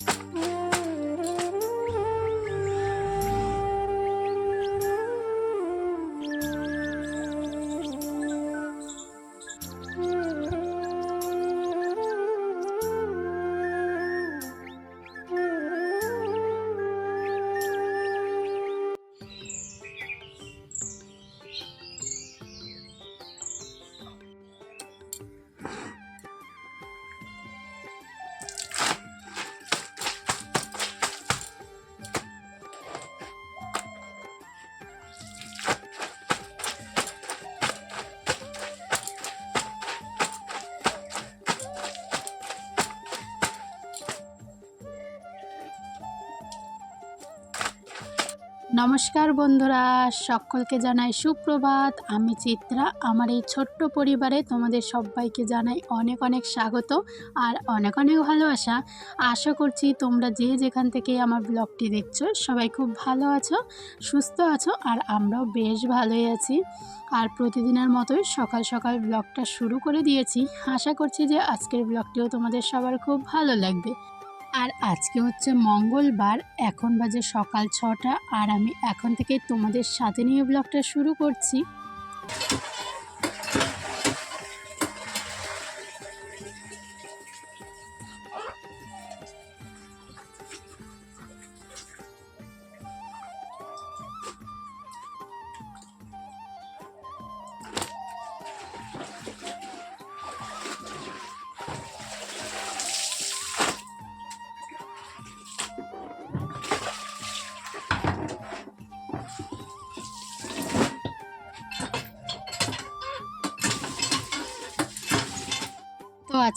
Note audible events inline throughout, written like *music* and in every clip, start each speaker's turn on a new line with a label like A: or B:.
A: 嗯. নমস্কার বন্ধুরা, সকলকে জানাই সুপ্রভাত। আমি চিত্রা, আমার এই ছোট্ট পরিবারে তোমাদের সবাইকে জানাই অনেক অনেক স্বাগত আর অনেক অনেক ভালোবাসা। আশা করছি তোমরা যে যেখান থেকে আমার ব্লগটি দেখছ, সবাই খুব ভালো আছো, সুস্থ আছো আর আমরাও বেশ ভালোই আছি। আর প্রতিদিনের মতোই সকাল সকাল ব্লগটা শুরু করে দিয়েছি। আশা করছি যে আজকের ব্লগটিও তোমাদের সবার খুব ভালো লাগবে। আর আজকে হচ্ছে মঙ্গলবার, এখন বাজে সকাল ছটা, আর আমি এখন থেকে তোমাদের সাথে নিয়ে ব্লগটা শুরু করছি।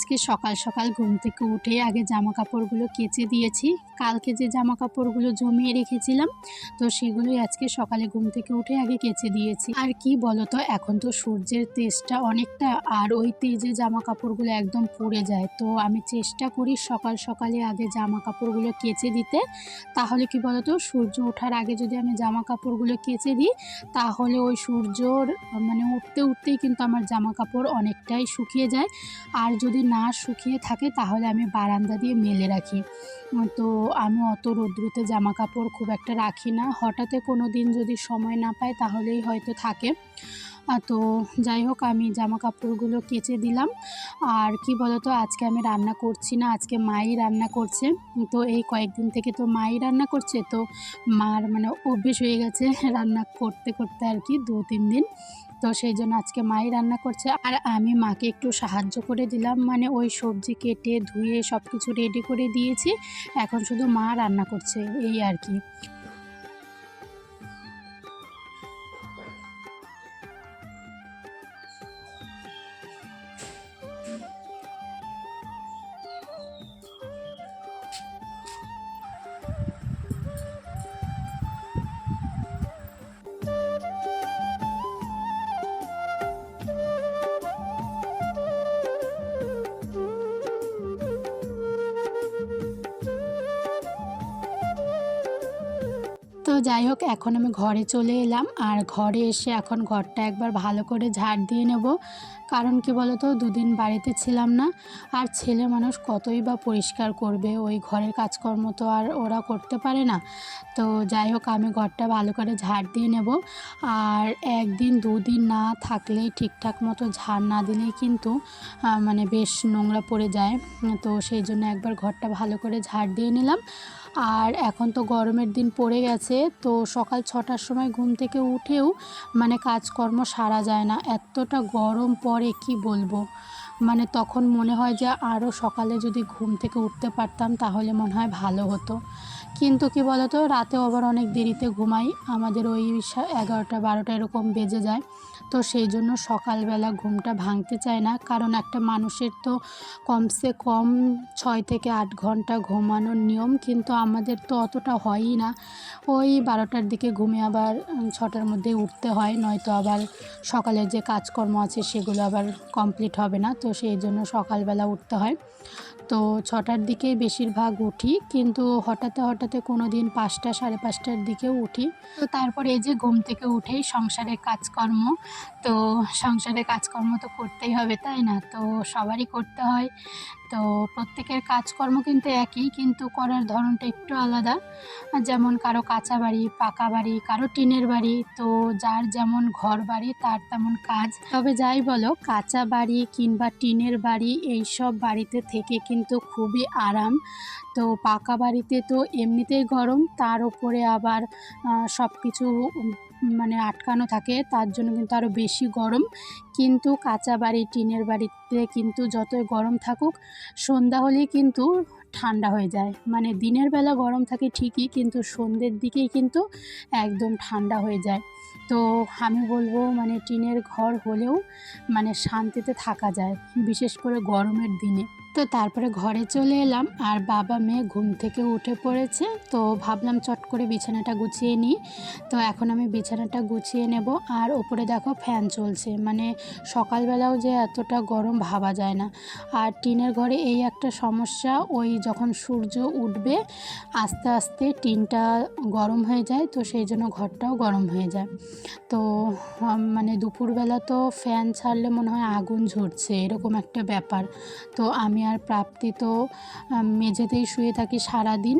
A: আজকে সকাল সকাল ঘুম থেকে উঠে আগে জামা কাপড়গুলো কেচে দিয়েছি। কালকে যে জামা কাপড়গুলো জমিয়ে রেখেছিলাম, তো সেগুলোই আজকে সকালে ঘুম থেকে উঠে আগে কেচে দিয়েছি। আর কি বলতো, এখন তো সূর্যের তেজটা অনেকটা, আর ওই তেজে জামা কাপড়গুলো একদম পুড়ে যায়। তো আমি চেষ্টা করি সকাল সকালে আগে জামা কাপড়গুলো কেচে দিতে। তাহলে কি বলতো, সূর্য ওঠার আগে যদি আমি জামা কাপড়গুলো কেচে দিই, তাহলে ওই সূর্যর মানে উঠতে উঠতেই কিন্তু আমার জামা কাপড় অনেকটাই শুকিয়ে যায়। আর যদি না শুকিয়ে থাকে, তাহলে আমি বারান্দা দিয়ে মেলে রাখি। তো আমি অত রৌদ্রুতে জামা কাপড় খুব একটা রাখি না। হঠাৎ কোনো দিন যদি সময় না পাই, তাহলেই হয়তো থাকে। তো যাই হোক, আমি জামা কাপড়গুলো কেচে দিলাম। আর কি বলতো, আজকে আমি রান্না করছি না, আজকে মাই রান্না করছে। তো এই কয়েকদিন থেকে তো মাই রান্না করছে, তো মার মানে অভ্যেস হয়ে গেছে *laughs* রান্না করতে করতে আর কি দু তিন দিন। তো সেই জন্য আজকে মাই রান্না করছে। আর আমি মাকে একটু সাহায্য করে দিলাম। মানে ওই সবজি কেটে ধুয়ে সব কিছু রেডি করে দিয়েছি। এখন শুধু মা রান্না করছে, এই আর কি। যাই হোক, এখন আমি ঘরে চলে এলাম। আর ঘরে এসে এখন ঘরটা একবার ভালো করে ঝাড় দিয়ে নেব। কারণ কি বলতো, দুদিন বাড়িতে ছিলাম না। আর ছেলে মানুষ কতই বা পরিষ্কার করবে, ওই ঘরের কাজকর্ম তো আর ওরা করতে পারে না। তো যাই হোক, আমি ঘরটা ভালো করে ঝাড় দিয়ে নেব। আর একদিন, দুদিন না থাকলেই ঠিকঠাক মতো ঝাড় না দিলেই কিন্তু মানে বেশ নোংরা পড়ে যায়। তো সেই জন্য একবার ঘরটা ভালো করে ঝাড় দিয়ে নিলাম। আর এখন তো গরমের দিন পড়ে গেছে, তো সকাল ছটার সময় ঘুম থেকে উঠেও মানে কাজকর্ম সারা যায় না, এতটা গরম পরে কি বলব? মানে তখন মনে হয় যে আরও সকালে যদি ঘুম থেকে উঠতে পারতাম তাহলে মনে হয় ভালো হতো। কিন্তু কি বলতো, রাতেও আবার অনেক দেরিতে ঘুমাই। আমাদের ওই এগারোটা, বারোটা এরকম বেজে যায়। তো সেই জন্য সকালবেলা ঘুমটা ভাঙতে চায় না। কারণ একটা মানুষের তো কমসে কম ছয় থেকে আট ঘণ্টা ঘুমানোর নিয়ম, কিন্তু আমাদের তো অতটা হয়ই না। ওই বারোটার দিকে ঘুমে আবার ছটার মধ্যে উঠতে হয়, নয়তো আবার সকালের যে কাজকর্ম আছে সেগুলো আবার কমপ্লিট হবে না। তো সেই জন্য সকালবেলা উঠতে হয়। তো ছটার দিকেই বেশিরভাগ উঠি, কিন্তু হঠাৎ হঠাৎ কোনো দিন পাঁচটা, সাড়ে পাঁচটার দিকেও উঠি। তো তারপরে এই যে ঘুম থেকে উঠেই সংসারের কাজকর্ম, তো সংসারের কাজকর্ম তো করতেই হবে, তাই না? তো সবারই করতে হয়। তো প্রত্যেকের কাজকর্ম কিন্তু একই, কিন্তু করার ধরনটা একটু আলাদা। যেমন কারও কাঁচা বাড়ি, পাকা বাড়ি, কারও টিনের বাড়ি, তো যার যেমন ঘর বাড়ি, তার তেমন কাজ। তবে যাই বলো, কাঁচা বাড়ি কিংবা টিনের বাড়ি, এই সব বাড়িতে থেকে কিন্তু খুবই আরাম। তো পাকা বাড়িতে তো এমনিতেই গরম, তার উপরে আবার সব কিছু মানে আটকানো থাকে, তার জন্য কিন্তু আরও বেশি গরম। কিন্তু কাঁচা বাড়ি, টিনের বাড়িতে কিন্তু যতই গরম থাকুক, সন্ধ্যা হলেই কিন্তু ঠান্ডা হয়ে যায়। মানে দিনের বেলা গরম থাকে ঠিকই, কিন্তু সন্ধ্যের দিকেই কিন্তু একদম ঠান্ডা হয়ে যায়। তো আমি বলব মানে টিনের ঘর হলেও মানে শান্তিতে থাকা যায়, বিশেষ করে গরমের দিনে। তো তারপরে ঘরে চলে এলাম। আর বাবা মেয়ে ঘুম থেকে উঠে পড়েছে, তো ভাবলাম চট করে বিছানাটা গুছিয়ে নিই। তো এখন আমি বিছানাটা গুছিয়ে নেব। আর ওপরে দেখো ফ্যান চলছে মানে সকালবেলাও যে এতটা গরম ভাবা যায় না। আর টিনের ঘরে এই একটা সমস্যা, ওই যখন সূর্য উঠবে, আস্তে আস্তে টিনটা গরম হয়ে যায়, তো সেই জন্য ঘরটাও গরম হয়ে যায়। তো মানে দুপুরবেলা তো ফ্যান ছাড়লে মনে হয় আগুন ঝরছে, এরকম একটা ব্যাপার। তো আমি আর প্রাপ্তি তো মেঝেতেই শুয়ে থাকি সারাদিন।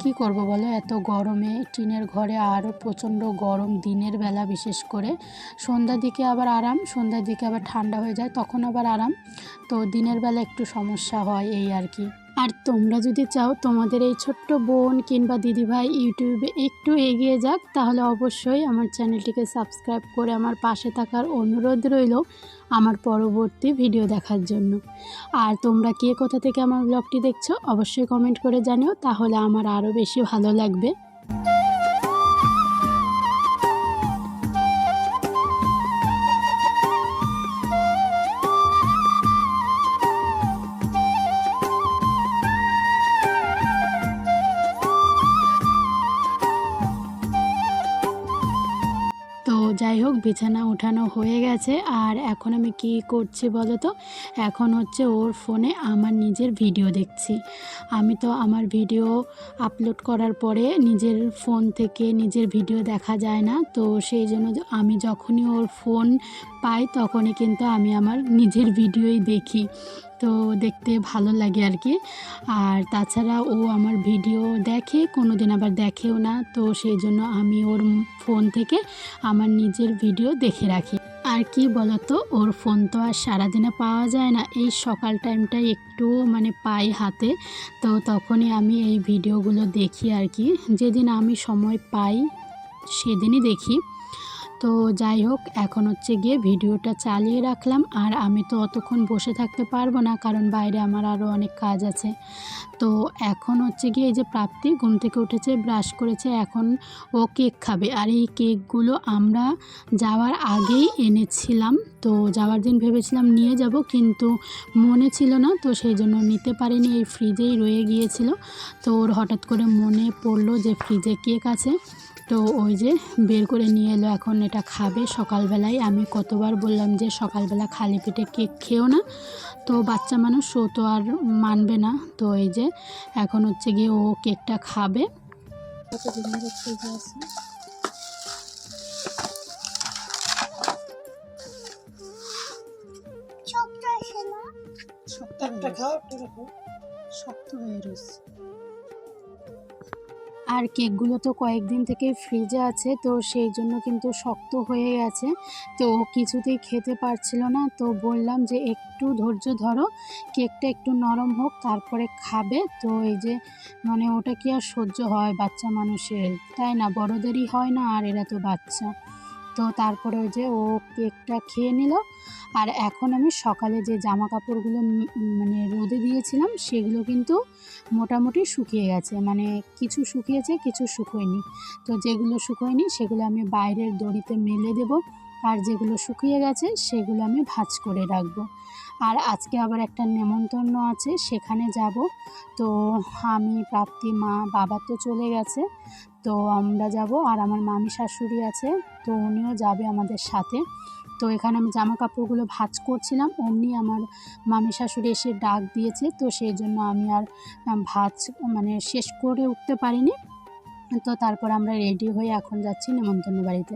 A: কি করব বলো? এত গরমে টিনের ঘরে আরও প্রচণ্ড গরম দিনের বেলা বিশেষ করে। সন্ধ্যার দিকে আবার আরাম, সন্ধ্যার দিকে আবার ঠান্ডা হয়ে যায়, তখন আবার আরাম। তো দিনের বেলা একটু সমস্যা হয় এই আর কি। আর তোমরা যদি চাও তোমাদের এই ছোট্ট বোন কিংবা দিদিভাই ইউটিউবে একটু এগিয়ে যাক, তাহলে অবশ্যই আমার চ্যানেলটিকে সাবস্ক্রাইব করে আমার পাশে থাকার অনুরোধ রইল আমার পরবর্তী ভিডিও দেখার জন্য। আর তোমরা কে কোথা থেকে আমার ব্লগটি দেখছ, অবশ্যই কমেন্ট করে জানিও, তাহলে আমার আরও বেশি ভালো লাগবে। তো যাই হোক বিছানা ওঠানো হয়ে গেছে। আর এখন আমি কি করছি বলো তো? এখন হচ্ছে ওর ফোনে আমার নিজের ভিডিও দেখছি। আমি তো আমার ভিডিও আপলোড করার পরে নিজের ফোন থেকে নিজের ভিডিও দেখা যায় না। তো সেই জন্য আমি যখনই ওর ফোন পাই তখনই কিন্তু আমি আমার নিজের ভিডিওই দেখি। তো দেখতে ভালো লাগে আর কি। আর তাছাড়া ও আমার ভিডিও দেখে কোনো দিন আবার দেখেও না। তো সেই জন্য আমি ওর ফোন থেকে আমার নিজের ভিডিও দেখে রাখি। আর কি বলতো, ওর ফোন তো আর সারাদিনে পাওয়া যায় না। এই সকাল টাইমটাই একটু মানে পাই হাতে। তো তখনই আমি এই ভিডিওগুলো দেখি আর কি। যেদিন আমি সময় পাই, সেদিনই দেখি। তো যাই হোক, এখন হচ্ছে গিয়ে ভিডিওটা চালিয়ে রাখলাম। আর আমি তো অতক্ষণ বসে থাকতে পারব না, কারণ বাইরে আমার আরও অনেক কাজ আছে। তো এখন হচ্ছে গিয়ে এই যে প্রাপ্তি ঘুম থেকে উঠেছে, ব্রাশ করেছে, এখন ও কেক খাবে। আর এই কেকগুলো আমরা যাওয়ার আগেই এনেছিলাম। তো যাওয়ার দিন ভেবেছিলাম নিয়ে যাব, কিন্তু মনে ছিল না, তো সেই জন্য নিতে পারিনি। এই ফ্রিজেই রয়ে গিয়েছিল। তো ওর হঠাৎ করে মনে পড়ল যে ফ্রিজে কেক আছে। তো ওই যে বের করে নিয়ে এলো এখন এটা খাবে সকালবেলায়। আমি কতবার বললাম যে সকালবেলা খালি পেটে কেক খেও না। তো বাচ্চা মানুষ ও তো আর মানবে না। তো এই যে এখন হচ্ছে গিয়ে ও কেকটা খাবে। শক্ত হয়ে রয়েছে। আর কেকগুলো তো কয়েকদিন থেকে ফ্রিজে আছে, তো সেই জন্য কিন্তু শক্ত হয়ে গেছে তো কিছুতেই খেতে পারছিল না, তো বললাম যে একটু ধৈর্য ধরো, কেকটা একটু নরম হোক, তারপরে খাবে। তো এই যে মানে ওটা কি আর সহ্য হয় বাচ্চা মানুষের? তাই না? বড়দেরই হয় না আর এরা তো বাচ্চা। তো তারপরে ওই যে ও কেকটা খেয়ে নিল। আর এখন আমি সকালে যে জামা কাপড়গুলো মানে রোদে দিয়েছিলাম, সেগুলো কিন্তু মোটামুটি শুকিয়ে গেছে। মানে কিছু শুকিয়েছে, কিছু শুকোয়নি। তো যেগুলো শুকোয়নি, সেগুলো আমি বাইরের দড়িতে মেলে দেব। আর যেগুলো শুকিয়ে গেছে, সেগুলো আমি ভাজ করে রাখব। আর আজকে আবার একটা নেমন্তন্ন আছে, সেখানে যাব। তো আমি, প্রাপ্তি, মা, বাবা তো চলে গেছে। তো আমরা যাব আর আমার মামি শাশুড়ি আছে, তো উনিও যাবে আমাদের সাথে। তো এখানে আমি জামা কাপড়গুলো ভাজ করছিলাম, অমনি আমার মামি শাশুড়ি এসে ডাক দিয়েছে, তো সেই জন্য আমি আর ভাজ মানে শেষ করে উঠতে পারিনি। তো তারপর আমরা রেডি হয়ে এখন যাচ্ছি নেমন্তন্ন বাড়িতে।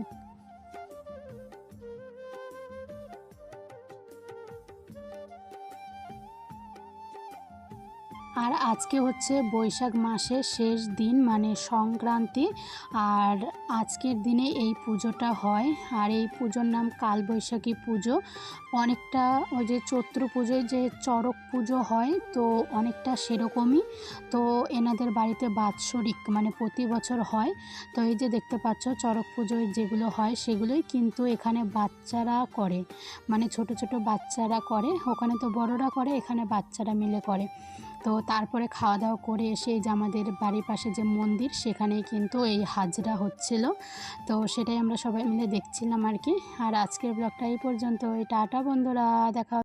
A: আজকে হচ্ছে বৈশাখ মাসের শেষ দিন মানে সংক্রান্তি। আর আজকের দিনে এই পুজোটা হয়। আর এই পুজোর নাম কালবৈশাখী পুজো। অনেকটা ওই যে চৈত্র পুজোয় যে চড়ক পুজো হয়, তো অনেকটা সেরকমই। তো এনাদের বাড়িতে বাৎসরিক মানে প্রতি বছর হয়। তো এই যে দেখতে পাচ্ছ, চড়ক পুজোয় যেগুলো হয় সেগুলোই কিন্তু এখানে বাচ্চারা করে। মানে ছোট ছোট বাচ্চারা করে। ওখানে তো বড়রা করে, এখানে বাচ্চারা মিলে করে। তো তারপরে খাওয়া দাওয়া করে এসে এই যে আমাদের বাড়ির পাশে যে মন্দির, সেখানেই কিন্তু এই হাজরা হচ্ছিল। তো সেটাই আমরা সবাই মিলে দেখছিলাম আর কি। আর আজকের ব্লগটা এই পর্যন্ত টাটা বন্ধুরা, দেখা